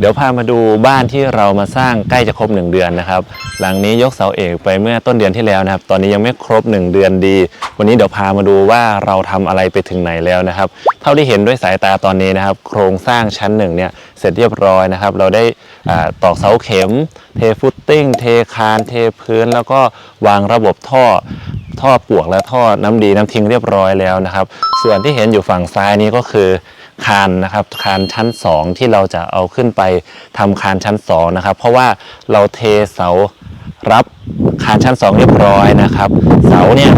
เดี๋ยวพามาดูบ้านที่เรามาสร้างใกล้จะครบ 1 เดือนนะครับ หลังนี้ยกเสาเอกไปเมื่อต้นเดือนที่แล้วนะครับ ตอนนี้ยังไม่ครบ 1 เดือนดี วันนี้เดี๋ยวพามาดูว่าเราทำอะไรไปถึงไหนแล้วนะครับ เท่าที่เห็นด้วยสายตาตอนนี้นะครับ โครงสร้างชั้นหนึ่งเนี่ยเสร็จเรียบร้อยนะครับ เราได้ตอกเสาเข็ม เทฟุตติ้ง เทคาน เทพื้น แล้วก็วางระบบท่อท่อปวกและท่อน้ำดีน้ำทิ้งเรียบร้อยแล้วนะครับ ส่วนที่เห็นอยู่ฝั่งซ้ายนี้ก็คือ คานนะครับคานชั้น 2 ที่เราจะเอาขึ้นไปทำคานชั้น2นะครับเพราะว่าเราเทเสารับคานชั้น 2 เรียบร้อยนะครับ เสาเนี่ย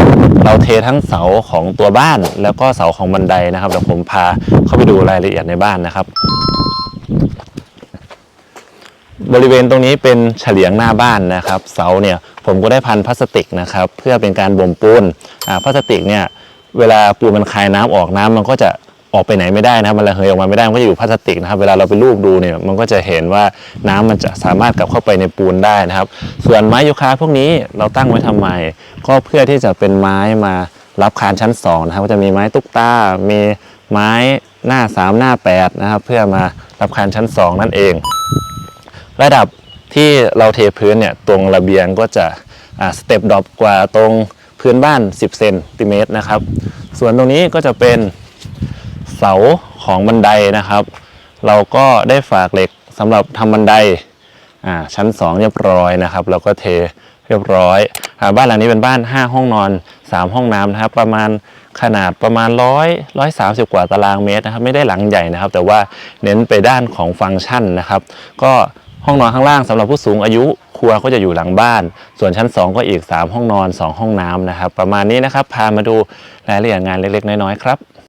เราเททั้งเสาของตัวบ้านแล้วก็เสาของบันไดนะครับเดี๋ยวผมพาเข้าไปดูรายละเอียดในบ้านนะครับ บริเวณตรงนี้เป็นเฉลียงหน้าบ้านนะครับ เสาเนี่ยผมก็ได้พันพลาสติกนะครับ เพื่อเป็นการบ่มปูนพลาสติกเนี่ยเวลาปูนมันคายน้ำออกน้ำมันก็จะ ออกไปไหนไม่ได้นะครับมันระเหยออกมาไม่ได้มันก็จะอยู่พลาสติกนะครับ เวลาเราไปลูบดูเนี่ยมันก็จะเห็นว่าน้ำมันจะสามารถกลับเข้าไปในปูนได้นะครับ ส่วนไม้ยูคาพวกนี้เราตั้งไว้ทำไม ก็เพื่อที่จะเป็นไม้มารับคานชั้นสองนะครับก็จะมีไม้ตุ๊กตา มีไม้หน้าสามหน้าแปดนะครับ เพื่อมารับคานชั้นสองนั่นเอง ระดับที่เราเทพื้นเนี่ยตรงระเบียงก็จะสเต็ปดรอปกว่าตรงพื้นบ้าน 10 เซนติเมตรนะครับ ส่วนตรงนี้ก็จะเป็น เสาของบันไดนะครับ เราก็ได้ฝากเหล็กสำหรับทำบันไดอ่าชั้น 2 เรียบร้อยนะครับ เราก็เทเรียบร้อยอบ้านหลังนี้เป็นบ้าน 5 ห้องนอน 3 ห้องน้ำนะครับ ประมาณขนาดประมาณ100 130กว่าตารางเมตรนะครับ ไม่ได้หลังใหญ่นะครับ แต่ว่าเน้นไปด้านของฟังก์ชันนะครับ ก็ห้องนอนข้างล่างสำหรับผู้สูงอายุ ครัวก็จะอยู่หลังบ้าน ส่วนชั้น 2 ก็อีก 3 ห้องนอน 2 ห้องน้ำนะครับ ประมาณนี้นะครับ พามาดูรายละเอียดงานเล็กๆ น้อยๆ ครับ